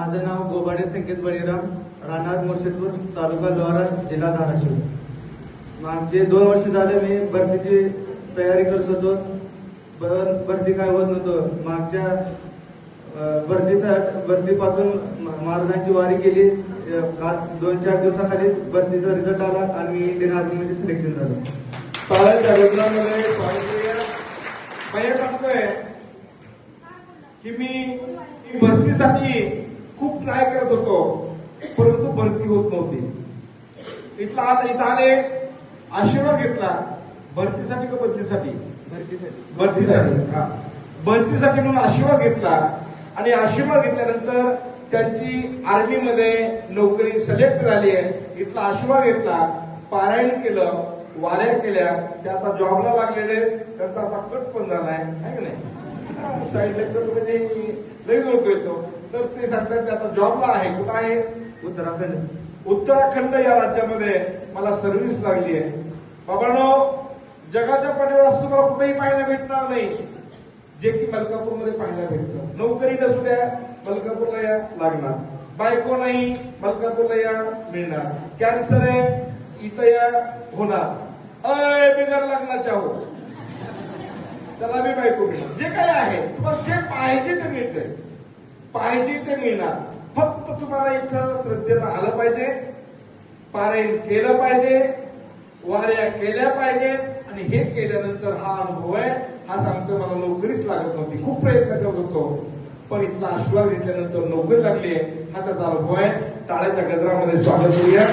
माझं नाव गोबाडे संकेत बळीराम राहणार मुर्शिदपूर तालुका लोहारा जिल्हा धाराशिव. मागचे दोन वर्ष झाले मी भरतीची तयारी करत होतो. पण भरती काय होत नव्हतं. मागच्या भरतीचा भरतीपासून महाराजांची वारी केली. काल दोन चार दिवसाखाली भरतीचा रिझल्ट आला आणि मी इंडियन आर्मीमध्ये सिलेक्शन झालं. टाळ्यांच्या सांगतोय की मी भरतीसाठी खूप ट्राय करत होतो परंतु भरती होत नव्हती. इथला आता इथं आले आशीर्वाद घेतला भरतीसाठी का बदलीसाठी? भरतीसाठी. भरतीसाठी हा. भरतीसाठी म्हणून आशीर्वाद घेतला आणि आशीर्वाद घेतल्यानंतर त्यांची आर्मी मध्ये नोकरी सिलेक्ट झाली आहे. इथला आशीर्वाद घेतला पारायण केलं वाऱ्या केल्या ते आता जॉबला लागलेले त्यांचा आता कट पण झालाय आहे की नाही? साईडला कट म्हणजे लई लोक येतो. तर ते सांगतात आता जॉबला आहे कुठं आहे? उत्तराखंड. उत्तराखंड या राज्यामध्ये मला सर्व्हिस लागली आहे. बाबांनो जगाच्या पाठीवर तुम्हाला कुठेही पाहायला भेटणार नाही. जे की मलकापूरमध्ये पाहायला भेटतं. नोकरी नसू द्या मलकापूरला या लागणार. बायको नाही मलकापूरला या मिळणार. कॅन्सर आहे इथं या होणार. अय बिगर लग्नाच्या हो. त्याला बी बायको मिळणार. जे काही आहे तुम्हाला जे पाहिजे ते मिळतंय. पाहिजे ते मिळणार. फक्त तुम्हाला इथं श्रद्धेला आलं पाहिजे. पारायण केलं पाहिजे. वाऱ्या केल्या पाहिजेत. आणि हे केल्यानंतर हा अनुभव आहे. हा सांगतो मला नोकरीच लागत नव्हती. खूप प्रयत्न करत होतो. पण इथला आशीर्वाद घेतल्यानंतर नोकरी लागली हा त्याचा अनुभव आहे. टाळ्याच्या गजरामध्ये स्वागत करूया.